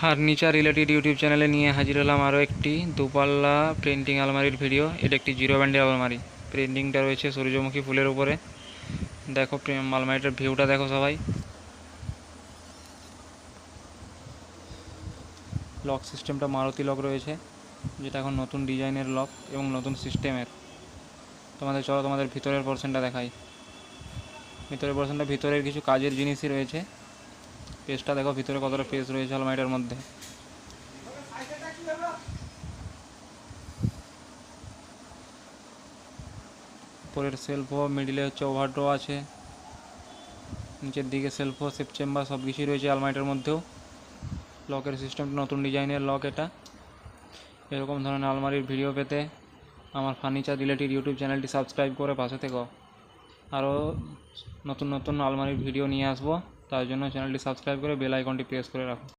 Furniture related YouTube চ্যানেলে নিয়ে হাজির হলাম আরও একটি দুপাল্লা প্রিন্টিং আলমারির ভিডিও এটা একটি জিরো ব্যান্ডের আলমারি। প্রিন্টিংটা রয়েছে সূর্যমুখী ফুলের উপরে। দেখো আলমারিটার ভিউটা দেখো সবাই। লক সিস্টেমটা মারুতি লক রয়েছে, যেটা এখন নতুন ডিজাইনের লক এবং নতুন সিস্টেমের তোমাদের চলো তোমাদের ভিতরের পোর্শনটা দেখাই। ভিতরের পোর্শনটা ভিতরের কিছু কাজের জিনিসই রয়েছে। পেজটা দেখো, ভিতরে কতটা পেজ রয়েছে আলমারিটার মধ্যে। উপরের সেলফও মিডিলে হচ্ছে ওভারড্র আছে। নিচের দিকে সেলফও সেফ চেম্বার সব কিছুই রয়েছে আলমারিটার মধ্যেও। লকের সিস্টেমটা নতুন ডিজাইনের লক এটা। এরকম ধরনের আলমারির ভিডিও পেতে আমার ফার্নিচার রিলেটেড ইউটিউব চ্যানেলটি সাবস্ক্রাইব করে পাশে থেকো। আরও নতুন নতুন আলমারির ভিডিও নিয়ে আসব। তার জন্য চ্যানেলটি সাবস্ক্রাইব করে বেল আইকনটি প্রেস করে রাখো